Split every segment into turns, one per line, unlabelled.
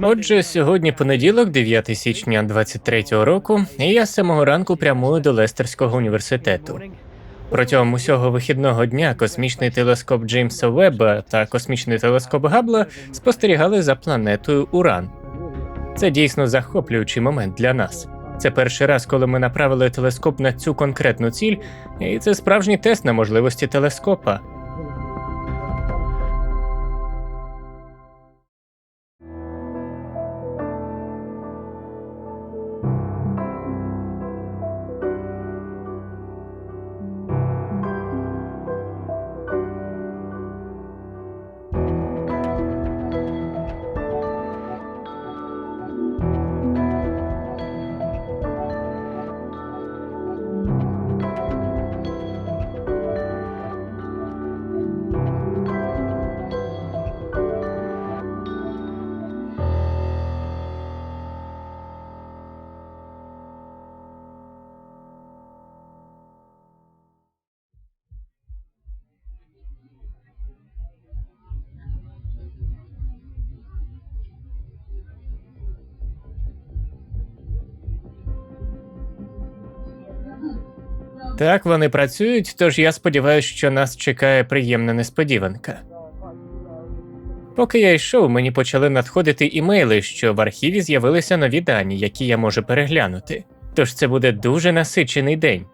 Отже, сьогодні понеділок, 9 січня 23-го року, і я з самого ранку прямую до Лестерського університету. Протягом усього вихідного дня космічний телескоп Джеймса Вебба та космічний телескоп Габла спостерігали за планетою Уран. Це дійсно захоплюючий момент для нас. Це перший раз, коли ми направили телескоп на цю конкретну ціль, і це справжній тест на можливості телескопа. Так, вони працюють, тож я сподіваюся, що нас чекає приємна несподіванка. Поки я йшов, мені почали надходити імейли, що в архіві з'явилися нові дані, які я можу переглянути. Тож це буде дуже насичений день.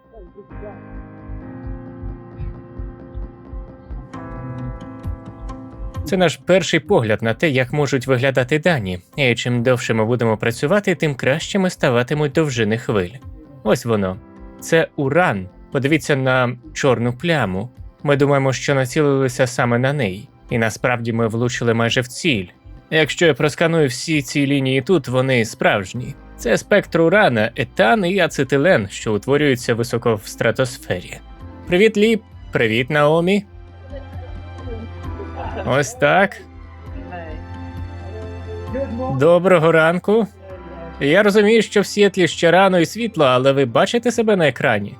Це наш перший погляд на те, як можуть виглядати дані, і чим довше ми будемо працювати, тим кращими ставатимуть довжини хвиль. Ось воно. Це уран. Подивіться на чорну пляму. Ми думаємо, що націлилися саме на неї, і насправді ми влучили майже в ціль. Якщо я просканую всі ці лінії тут, вони справжні. Це спектр урана, етан і ацетилен, що утворюються високо в стратосфері. Привіт, Ліп! Привіт, Наомі! Ось так. Доброго ранку. Я розумію, що в Сіетлі ще рано і світло, але ви бачите себе на екрані?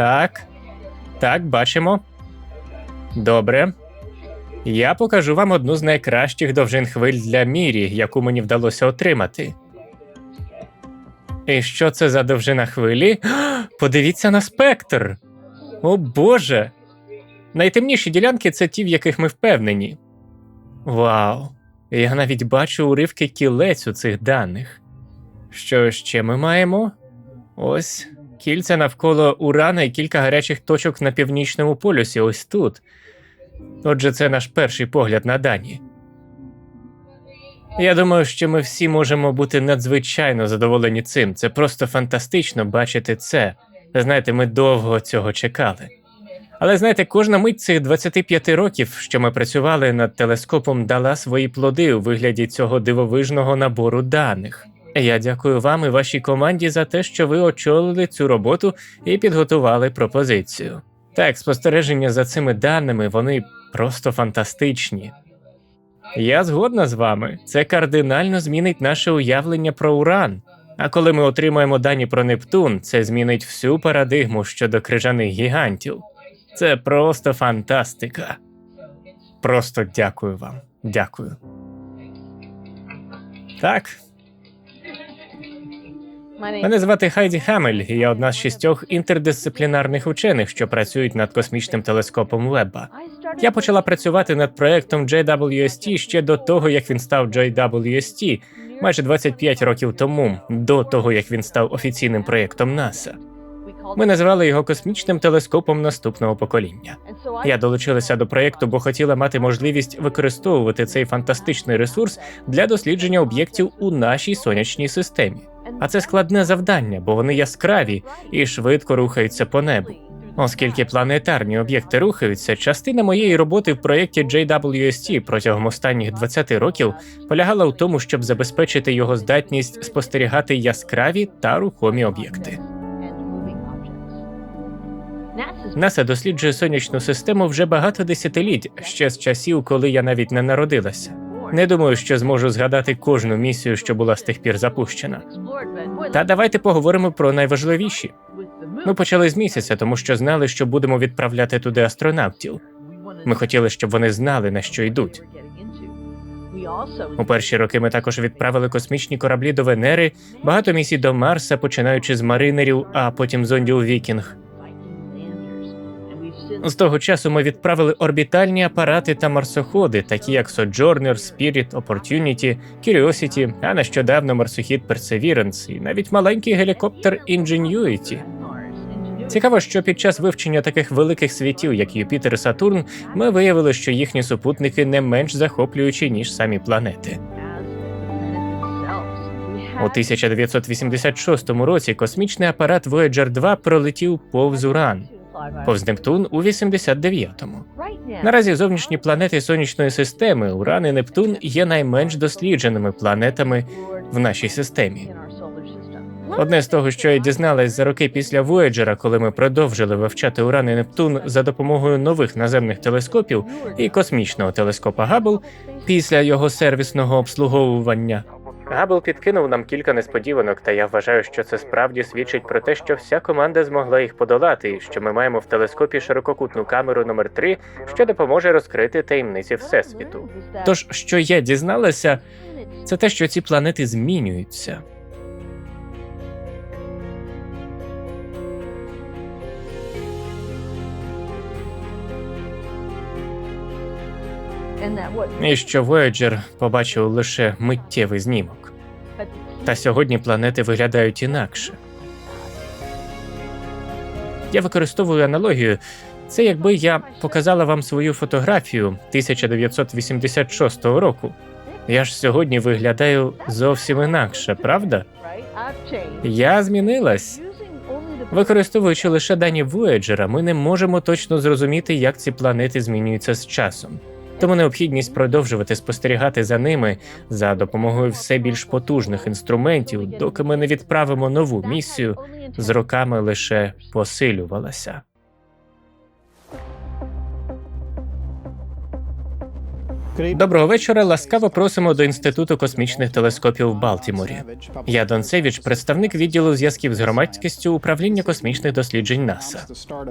Так. Так, бачимо. Добре. Я покажу вам одну з найкращих довжин хвиль для мірі, яку мені вдалося отримати. І що це за довжина хвилі? Подивіться на спектр. О Боже. Найтемніші ділянки це ті, в яких ми впевнені. Вау. Я навіть бачу уривки кілець у цих даних. Що ще ми маємо? Ось кільця навколо Урана і кілька гарячих точок на північному полюсі, ось тут. Отже, це наш перший погляд на дані. Я думаю, що ми всі можемо бути надзвичайно задоволені цим. Це просто фантастично бачити це. Знаєте, ми довго цього чекали. Але знаєте, кожна мить цих 25 років, що ми працювали над телескопом, дала свої плоди у вигляді цього дивовижного набору даних. Я дякую вам і вашій команді за те, що ви очолили цю роботу і підготували пропозицію. Так, спостереження за цими даними вони просто фантастичні. Я згодна з вами. Це кардинально змінить наше уявлення про Уран. А коли ми отримаємо дані про Нептун, це змінить всю парадигму щодо крижаних гігантів. Це просто фантастика. Просто дякую вам. Дякую. Так, мене звати Хайді Хамель, і я одна з шістьох інтердисциплінарних учених, що працюють над космічним телескопом Вебба. Я почала працювати над проектом JWST ще до того, як він став JWST, майже 25 років тому, до того як він став офіційним проєктом НАСА. Ми назвали його космічним телескопом наступного покоління. Я долучилася до проєкту, бо хотіла мати можливість використовувати цей фантастичний ресурс для дослідження об'єктів у нашій сонячній системі. А це складне завдання, бо вони яскраві і швидко рухаються по небу. Оскільки планетарні об'єкти рухаються, частина моєї роботи в проєкті JWST протягом останніх 20 років полягала в тому, щоб забезпечити його здатність спостерігати яскраві та рухомі об'єкти. НАСА досліджує сонячну систему вже багато десятиліть, ще з часів, коли я навіть не народилася. Не думаю, що зможу згадати кожну місію, що була з тих пір запущена. Та давайте поговоримо про найважливіші. Ми почали з місяця, тому що знали, що будемо відправляти туди астронавтів. Ми хотіли, щоб вони знали, на що йдуть. У перші роки ми також відправили космічні кораблі до Венери, багато місій до Марса, починаючи з маринерів, а потім зондів Вікінг. З того часу ми відправили орбітальні апарати та марсоходи, такі як Sojourner, Spirit, Opportunity, Curiosity, а нещодавно марсохід Perseverance і навіть маленький гелікоптер Ingenuity. Цікаво, що під час вивчення таких великих світів, як Юпітер і Сатурн, ми виявили, що їхні супутники не менш захоплюючі ніж самі планети. У 1986 році космічний апарат Voyager 2 пролетів повз Уран, повз Нептун у 89-му. Наразі зовнішні планети сонячної системи Уран і Нептун є найменш дослідженими планетами в нашій системі. Одне з того, що я дізналась за роки після Voyager, коли ми продовжили вивчати Уран і Нептун за допомогою нових наземних телескопів і космічного телескопа Габл після його сервісного обслуговування. Габл підкинув нам кілька несподіванок, та я вважаю, що це справді свідчить про те, що вся команда змогла їх подолати, і що ми маємо в телескопі ширококутну камеру номер 3 що допоможе розкрити таємниці всесвіту. Тож, що я дізналася, це те, що ці планети змінюються. І що Voyager побачив лише миттєвий знімок. Та сьогодні планети виглядають інакше. Я використовую аналогію. Це якби я показала вам свою фотографію 1986 року. Я ж сьогодні виглядаю зовсім інакше, правда? Я змінилась. Використовуючи лише дані Voyager, ми не можемо точно зрозуміти, як ці планети змінюються з часом. Тому необхідність продовжувати спостерігати за ними за допомогою все більш потужних інструментів, доки ми не відправимо нову місію, з роками лише посилювалася. Доброго вечора. Ласкаво просимо до інституту космічних телескопів в Балтіморі. Я Дон Севіч, представник відділу зв'язків з громадськістю управління космічних досліджень НАСА.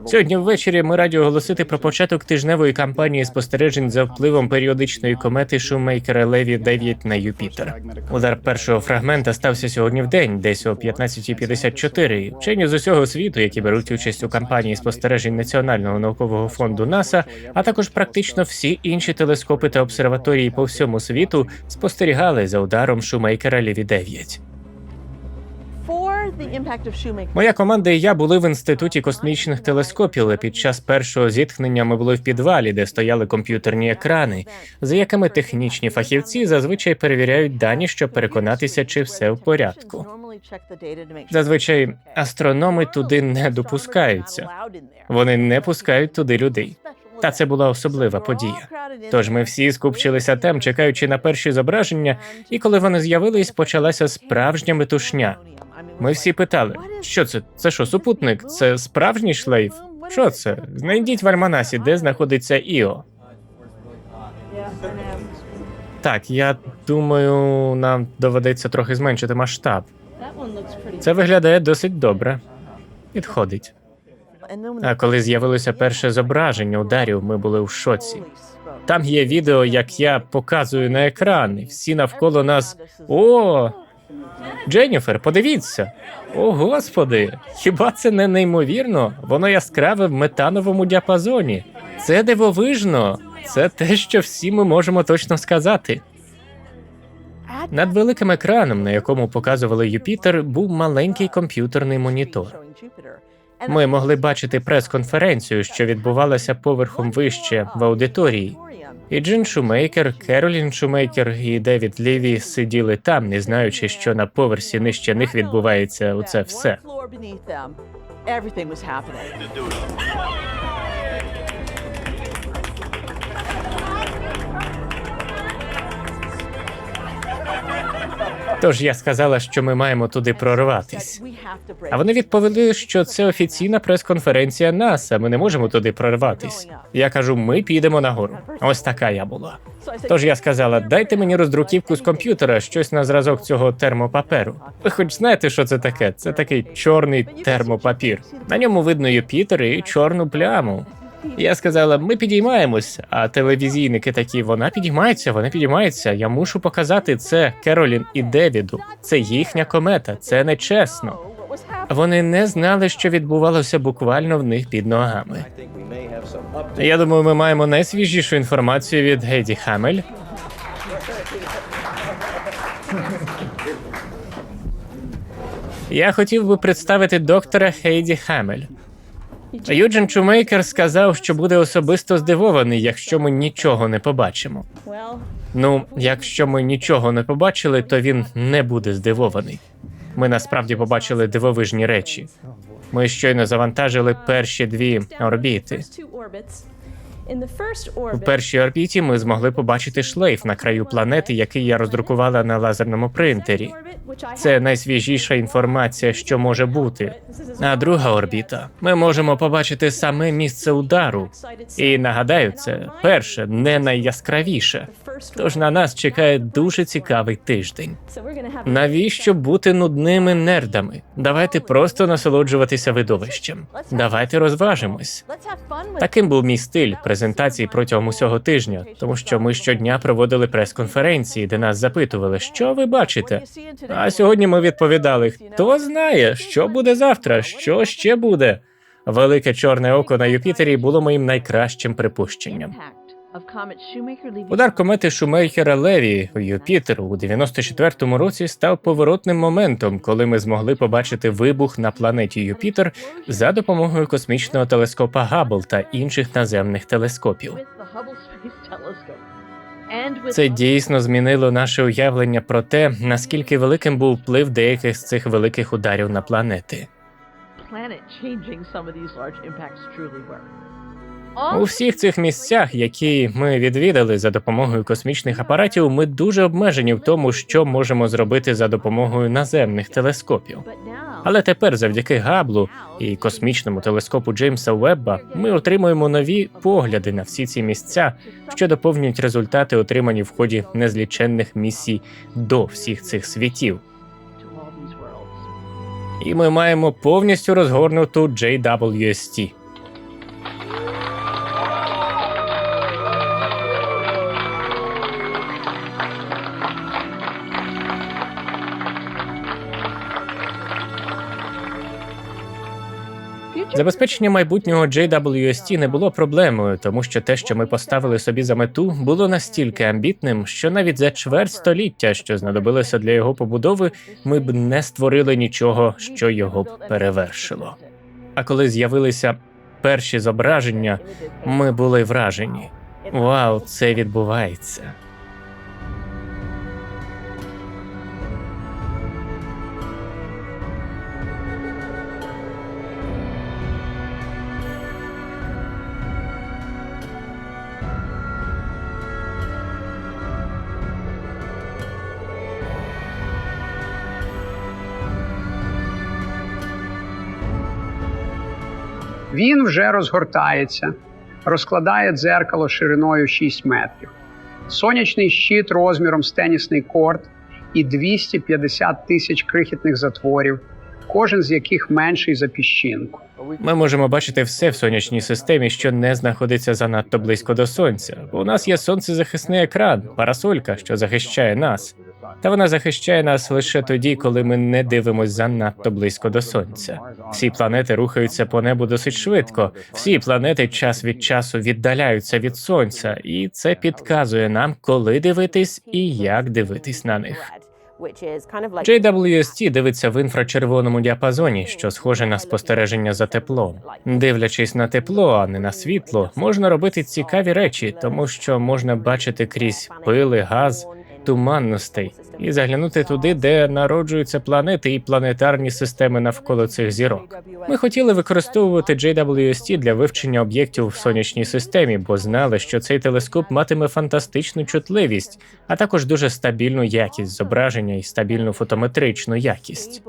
Сьогодні ввечері ми раді оголосити про початок тижневої кампанії спостережень за впливом періодичної комети Шумейкера Леві 9 на Юпітер. Удар першого фрагмента стався сьогодні в день, десь о 15.54. Вчені з усього світу, які беруть участь у кампанії спостережень Національного наукового фонду НАСА, а також практично всі інші телескопи та обсерваторії по всьому світу спостерігали за ударом Шумейкера Леві 9. Моя команда і я були в інституті космічних телескопів. але Під час першого зіткнення ми були в підвалі, де стояли комп'ютерні екрани, за якими технічні фахівці зазвичай перевіряють дані, щоб переконатися, чи все в порядку. Зазвичай астрономи туди не допускаються. Вони не пускають туди людей. Та це була особлива подія. Тож ми всі скупчилися там, чекаючи на перші зображення, і коли вони з'явились, почалася справжня метушня. Ми всі питали, що це? Це що, супутник? Це справжній шлейф? Що це? Знайдіть в альманасі, де знаходиться Іо. Так, я думаю, нам доведеться трохи зменшити масштаб. Це виглядає досить добре. Підходить. А коли з'явилося перше зображення ударів, ми були в шоці. Там є відео, як я показую на екран, і всі навколо нас. О, Дженніфер, подивіться. О, господи, хіба це не неймовірно? Воно яскраве в метановому діапазоні. Це дивовижно. Це те, що всі ми можемо точно сказати. Над великим екраном, на якому показували Юпітер, був маленький комп'ютерний монітор. Ми могли бачити прес-конференцію, що відбувалася поверхом вище в аудиторії. І Джин Шумейкер, Керолін Шумейкер і Девід Ліві сиділи там, не знаючи, що на поверсі нижче них відбувається оце все. Тож я сказала, що ми маємо туди прорватись. А вони відповіли, що це офіційна прес-конференція НАСА. Ми не можемо туди прорватись. Я кажу, ми підемо нагору. Ось така я була. Тож я сказала, дайте мені роздруківку з комп'ютера, щось на зразок цього термопаперу. Ви хоч знаєте, що це таке? Це такий чорний термопапір. На ньому видно Юпітер і чорну пляму. Я сказала, ми підіймаємось, а телевізійники такі, вона підіймається, вона підіймається. Я мушу показати це Керолін і Девіду. Це їхня комета, це нечесно. Вони не знали, що відбувалося буквально в них під ногами. Я думаю, ми маємо найсвіжішу інформацію від Геді Хамель. Я хотів би представити доктора Хейді Хамель. Юджин Чумейкер сказав, що буде особисто здивований, якщо ми нічого не побачимо. Ну, якщо ми нічого не побачили, то він не буде здивований. Ми насправді побачили дивовижні речі. Ми щойно завантажили перші дві орбіти. У першій орбіті ми змогли побачити шлейф на краю планети, який я роздрукувала на лазерному принтері. Це найсвіжіша інформація, що може бути. А друга орбіта. Ми можемо побачити саме місце удару. І нагадаю, це перше, не найяскравіше. Тож на нас чекає дуже цікавий тиждень. Навіщо бути нудними нердами? Давайте просто насолоджуватися видовищем. Давайте розважимось. Таким був мій стиль презентації протягом усього тижня, тому що ми щодня проводили прес-конференції, де нас запитували, що ви бачите. А сьогодні ми відповідали: хто знає, що буде завтра, що ще буде. Велике чорне око на Юпітері було моїм найкращим припущенням. Удар комети Шумейхера Леві у Юпітер у 94-му році став поворотним моментом, коли ми змогли побачити вибух на планеті Юпітер за допомогою космічного телескопа Габл та інших наземних телескопів. Це дійсно змінило наше уявлення про те, наскільки великим був вплив деяких з цих великих ударів на планети. У всіх цих місцях, які ми відвідали за допомогою космічних апаратів, ми дуже обмежені в тому, що можемо зробити за допомогою наземних телескопів. Але тепер, завдяки Габлу і космічному телескопу Джеймса Уебба, ми отримуємо нові погляди на всі ці місця, що доповнюють результати, отримані в ході незліченних місій до всіх цих світів. І ми маємо повністю розгорнуту JWST. Забезпечення майбутнього JWST не було проблемою, тому що те, що ми поставили собі за мету, було настільки амбітним, що навіть за чверть століття, що знадобилося для його побудови, ми б не створили нічого, що його б перевершило. А коли з'явилися перші зображення, ми були вражені. Вау, це відбувається.
Він вже розгортається, розкладає дзеркало шириною 6 метрів, сонячний щит розміром з тенісний корт і 250 тисяч крихітних затворів, кожен з яких менший за піщинку.
Ми можемо бачити все в сонячній системі, що не знаходиться занадто близько до сонця. У нас є сонцезахисний екран, парасолька, що захищає нас. Та вона захищає нас лише тоді, коли ми не дивимося занадто близько до сонця. Всі планети рухаються по небу досить швидко. Всі планети час від часу віддаляються від сонця, і це підказує нам, коли дивитись і як дивитись на них. JWST дивиться в інфрачервоному діапазоні, що схоже на спостереження за теплом. Дивлячись на тепло, а не на світло, можна робити цікаві речі, тому що можна бачити крізь пили, газ, туманностей і заглянути туди, де народжуються планети і планетарні системи навколо цих зірок. Ми хотіли використовувати JWST для вивчення об'єктів в сонячній системі, бо знали, що цей телескоп матиме фантастичну чутливість, а також дуже стабільну якість зображення і стабільну фотометричну якість.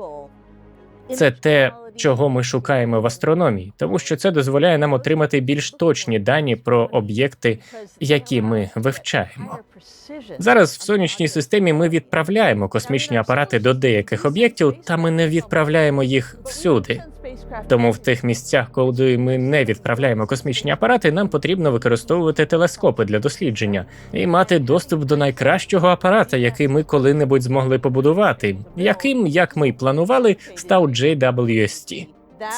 Це те, чого ми шукаємо в астрономії, тому що це дозволяє нам отримати більш точні дані про об'єкти, які ми вивчаємо. Зараз в сонячній системі ми відправляємо космічні апарати до деяких об'єктів, та ми не відправляємо їх всюди. Тому в тих місцях, коли ми не відправляємо космічні апарати, нам потрібно використовувати телескопи для дослідження і мати доступ до найкращого апарата, який ми коли-небудь змогли побудувати, яким, як ми й планували, став JWST.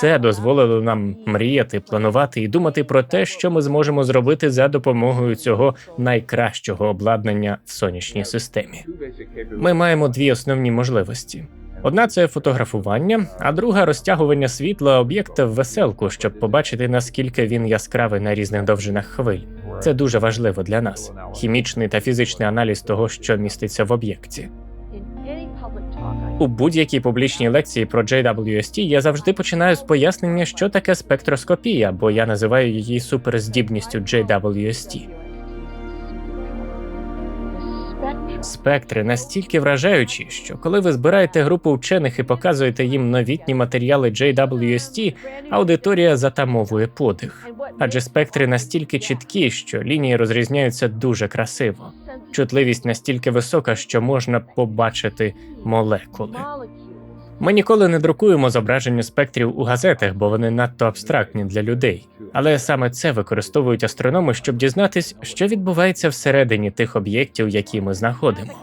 Це дозволило нам мріяти, планувати і думати про те, що ми зможемо зробити за допомогою цього найкращого обладнання в сонячній системі. Ми маємо дві основні можливості. Одна це фотографування, а друга розтягування світла об'єкта в веселку, щоб побачити наскільки він яскравий на різних довжинах хвиль. Це дуже важливо для нас. Хімічний та фізичний аналіз того, що міститься в об'єкті. У будь-якій публічній лекції про JWST я завжди починаю з пояснення, що таке спектроскопія, бо я називаю її суперздібністю JWST. Спектри настільки вражаючі, що коли ви збираєте групу вчених і показуєте їм новітні матеріали JWST, аудиторія затамовує подих. Адже спектри настільки чіткі, що лінії розрізняються дуже красиво. Чутливість настільки висока, що можна побачити молекули. Ми ніколи не друкуємо зображення спектрів у газетах, бо вони надто абстрактні для людей. Але саме це використовують астрономи, щоб дізнатись, що відбувається всередині тих об'єктів, які ми знаходимо.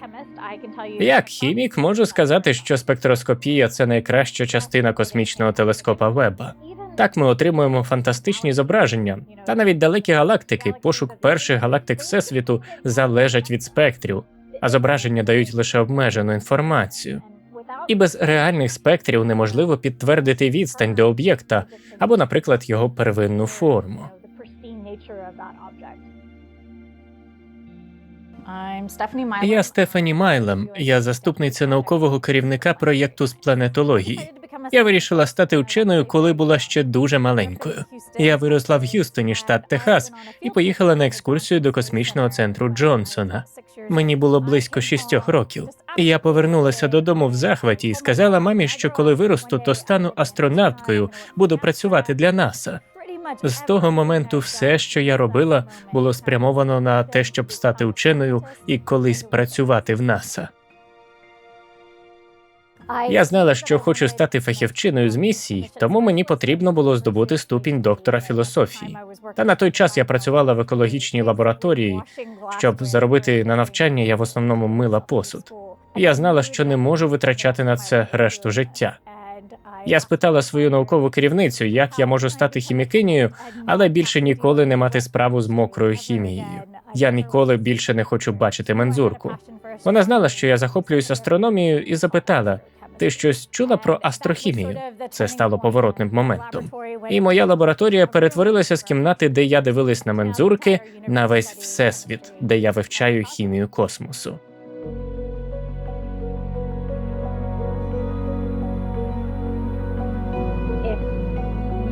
Як хімік можу сказати, що спектроскопія це найкраща частина космічного телескопа Веба. Так ми отримуємо фантастичні зображення, та навіть далекі галактики, пошук перших галактик всесвіту залежать від спектрів, а зображення дають лише обмежену інформацію. І без реальних спектрів неможливо підтвердити відстань до об'єкта або, наприклад, його первинну форму. Я Стефані Майлем, я заступниця наукового керівника проєкту з планетології. Я вирішила стати вченою, коли була ще дуже маленькою. Я виросла в Г'юстоні, штат Техас, і поїхала на екскурсію до космічного центру Джонсона. Мені було близько шістьох років. І я повернулася додому в захваті і сказала мамі, що коли виросту, то стану астронавткою, буду працювати для НАСА. З того моменту все, що я робила, було спрямовано на те, щоб стати вченою і колись працювати в НАСА. Я знала, що хочу стати фахівчиною з місії, тому мені потрібно було здобути ступінь доктора філософії. Та на той час я працювала в екологічній лабораторії. Щоб заробити на навчання, я в основному мила посуд. Я знала, що не можу витрачати на це решту життя. Я спитала свою наукову керівницю, як я можу стати хімікинею, але більше ніколи не мати справу з мокрою хімією. Я ніколи більше не хочу бачити мензурку. Вона знала, що я захоплююсь астрономією, і запитала: ти щось чула про астрохімію? Це стало поворотним моментом. І моя лабораторія перетворилася з кімнати, де я дивилась на мензурки, на весь всесвіт, де я вивчаю хімію космосу.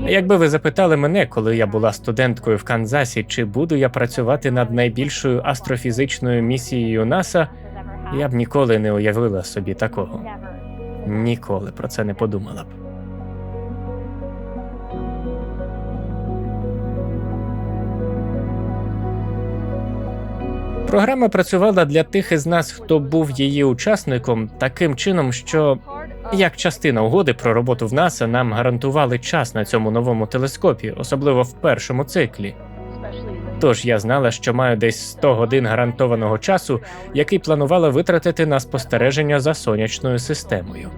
Якби ви запитали мене, коли я була студенткою в Канзасі, чи буду я працювати над найбільшою астрофізичною місією НАСА, я б ніколи не уявила собі такого. Ніколи про це не подумала б. Програма працювала для тих із нас, хто був її учасником, таким чином, що як частина угоди про роботу в НАСА нам гарантували час на цьому новому телескопі, особливо в першому циклі. Тож я знала, що маю десь 100 годин гарантованого часу, який планувала витратити на спостереження за сонячною системою.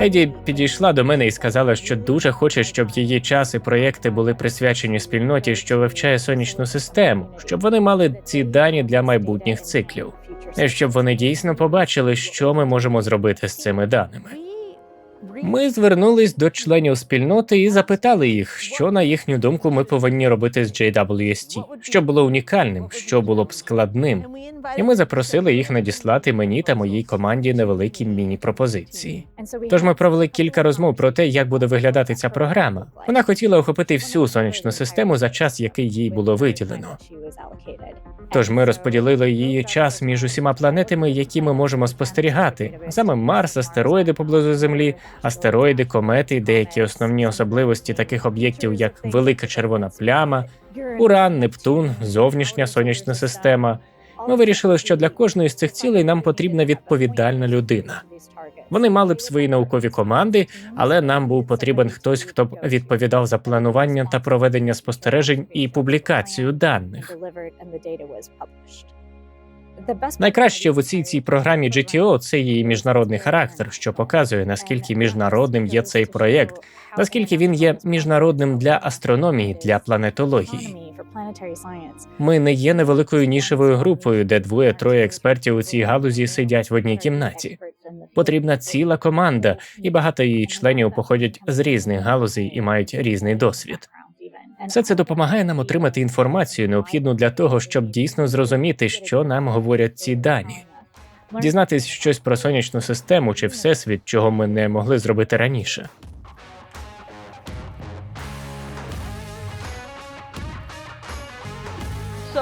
Еді підійшла до мене і сказала, що дуже хоче, щоб її час і проєкти були присвячені спільноті, що вивчає сонячну систему, щоб вони мали ці дані для майбутніх циклів, і щоб вони дійсно побачили, що ми можемо зробити з цими даними. Ми звернулись до членів спільноти і запитали їх, що на їхню думку ми повинні робити з JWST, що було унікальним, що було б складним. І ми запросили їх надіслати мені та моїй команді невеликі міні-пропозиції. Тож ми провели кілька розмов про те, як буде виглядати ця програма. Вона хотіла охопити всю сонячну систему за час, який їй було виділено. Тож ми розподілили її час між усіма планетами, які ми можемо спостерігати, саме Марс, астероїди поблизу Землі, астероїди, комети, деякі основні особливості таких об'єктів, як велика червона пляма, Уран, Нептун, зовнішня сонячна система, Ми вирішили, що для кожної з цих цілей нам потрібна відповідальна людина. Вони мали б свої наукові команди, але нам був потрібен хтось, хто б відповідав за планування та проведення спостережень і публікацію даних. Найкраще в усій цій програмі GTO – це її міжнародний характер, що показує наскільки міжнародним є цей проєкт, наскільки він є міжнародним для астрономії, для планетології. Ми не є невеликою нішевою групою, де двоє-троє експертів у цій галузі сидять в одній кімнаті. Потрібна ціла команда, і багато її членів походять з різних галузей і мають різний досвід. Все це допомагає нам отримати інформацію, необхідну для того, щоб дійсно зрозуміти, що нам говорять ці дані. Дізнатись щось про сонячну систему чи всесвіт, чого ми не могли зробити раніше.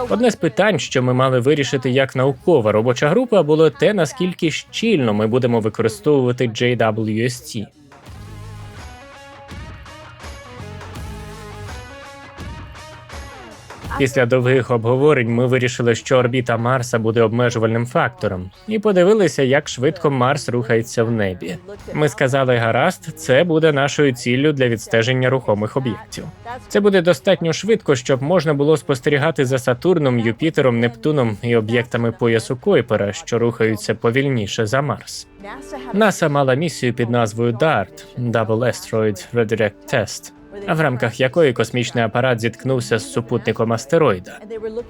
Одне з питань, що ми мали вирішити як наукова робоча група, було те, наскільки щільно ми будемо використовувати JWST. Після довгих обговорень ми вирішили, що орбіта Марса буде обмежувальним фактором, і подивилися, як швидко Марс рухається в небі. Ми сказали, гаразд, це буде нашою ціллю для відстеження рухомих об'єктів. Це буде достатньо швидко, щоб можна було спостерігати за Сатурном, Юпітером, Нептуном і об'єктами поясу Койпера, що рухаються повільніше за Марс. НАСА мала місію під назвою DART – Double Asteroid Redirect Test, в рамках якої космічний апарат зіткнувся з супутником астероїда.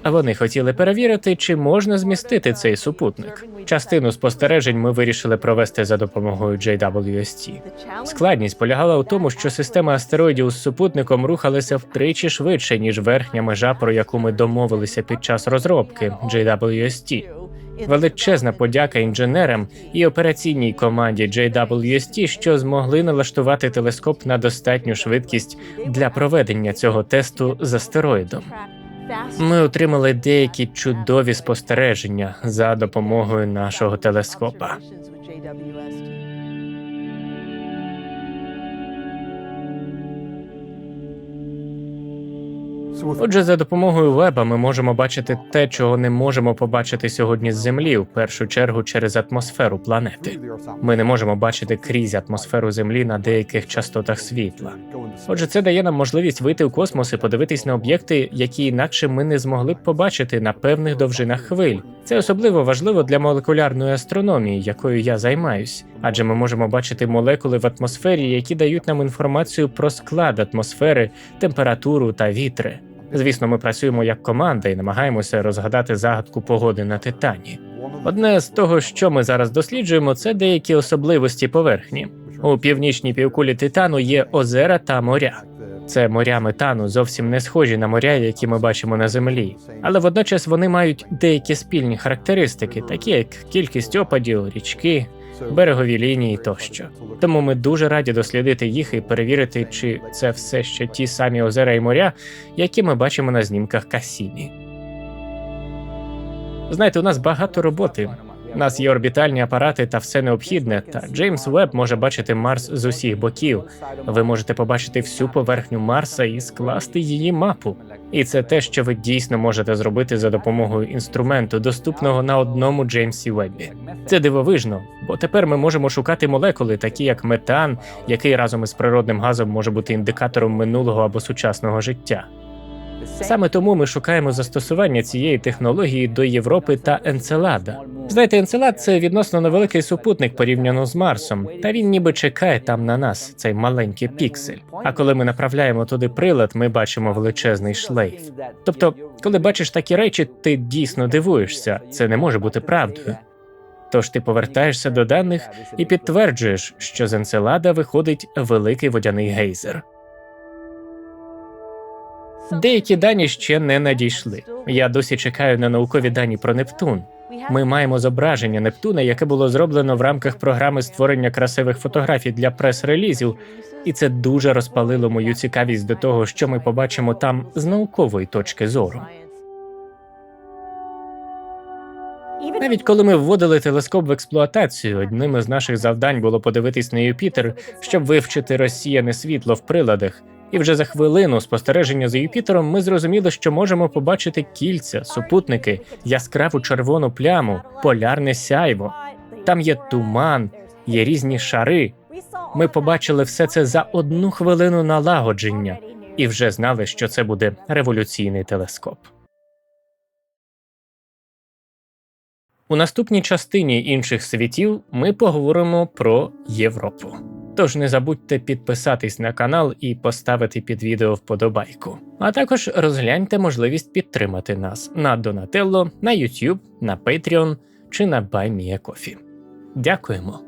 А вони хотіли перевірити, чи можна змістити цей супутник. Частину спостережень ми вирішили провести за допомогою JWST. Складність полягала у тому, що система астероїдів з супутником рухалася втричі швидше, ніж верхня межа, про яку ми домовилися під час розробки JWST. Величезна подяка інженерам і операційній команді JWST, що змогли налаштувати телескоп на достатню швидкість для проведення цього тесту з астероїдом. Ми отримали деякі чудові спостереження за допомогою нашого телескопа. Отже, за допомогою веба ми можемо бачити те, чого не можемо побачити сьогодні з Землі, в першу чергу через атмосферу планети. Ми не можемо бачити крізь атмосферу Землі на деяких частотах світла. Отже, це дає нам можливість вийти у космос і подивитись на об'єкти, які інакше ми не змогли б побачити на певних довжинах хвиль. Це особливо важливо для молекулярної астрономії, якою я займаюсь, адже ми можемо бачити молекули в атмосфері, які дають нам інформацію про склад атмосфери, температуру та вітри. Звісно, ми працюємо як команда і намагаємося розгадати загадку погоди на Титані. Одне з того, що ми зараз досліджуємо, це деякі особливості поверхні. У північній півкулі Титану є озера та моря. Це моря метану зовсім не схожі на моря, які ми бачимо на землі, але водночас вони мають деякі спільні характеристики, такі як кількість опадів, річки, берегові лінії тощо. Тому ми дуже раді дослідити їх і перевірити, чи це все ще ті самі озера і моря, які ми бачимо на знімках Касіні. Знаєте, у нас багато роботи. У нас є орбітальні апарати та все необхідне. Та Джеймс Веб може бачити Марс з усіх боків. Ви можете побачити всю поверхню Марса і скласти її мапу. І це те, що ви дійсно можете зробити за допомогою інструменту, доступного на одному Джеймсі Веббі. Це дивовижно, бо тепер ми можемо шукати молекули, такі як метан, який разом із природним газом може бути індикатором минулого або сучасного життя. Саме тому ми шукаємо застосування цієї технології до Європи та Енцелада. Знаєте, Енцелад це відносно невеликий супутник порівняно з Марсом, та він ніби чекає там на нас, цей маленький піксель. А коли ми направляємо туди прилад, ми бачимо величезний шлейф. Тобто, коли бачиш такі речі, ти дійсно дивуєшся. Це не може бути правдою. Тож ти повертаєшся до даних і підтверджуєш, що з Енцелада виходить великий водяний гейзер. Деякі дані ще не надійшли. Я досі чекаю на наукові дані про Нептун. Ми маємо зображення Нептуна, яке було зроблено в рамках програми створення красивих фотографій для прес-релізів, і це дуже розпалило мою цікавість до того, що ми побачимо там з наукової точки зору. Навіть коли ми вводили телескоп в експлуатацію, одним із наших завдань було подивитись на Юпітер, щоб вивчити розсіяне світло в приладах. І вже за хвилину спостереження за Юпітером ми зрозуміли, що можемо побачити кільця, супутники, яскраву червону пляму, полярне сяйво. Там є туман, є різні шари. Ми побачили все це за одну хвилину налагодження і вже знали, що це буде революційний телескоп. У наступній частині інших світів ми поговоримо про Європу. Тож не забудьте підписатись на канал і поставити під відео вподобайку. А також розгляньте можливість підтримати нас на Donatello, на YouTube, на Patreon чи на BuyMeACoffee. Дякуємо!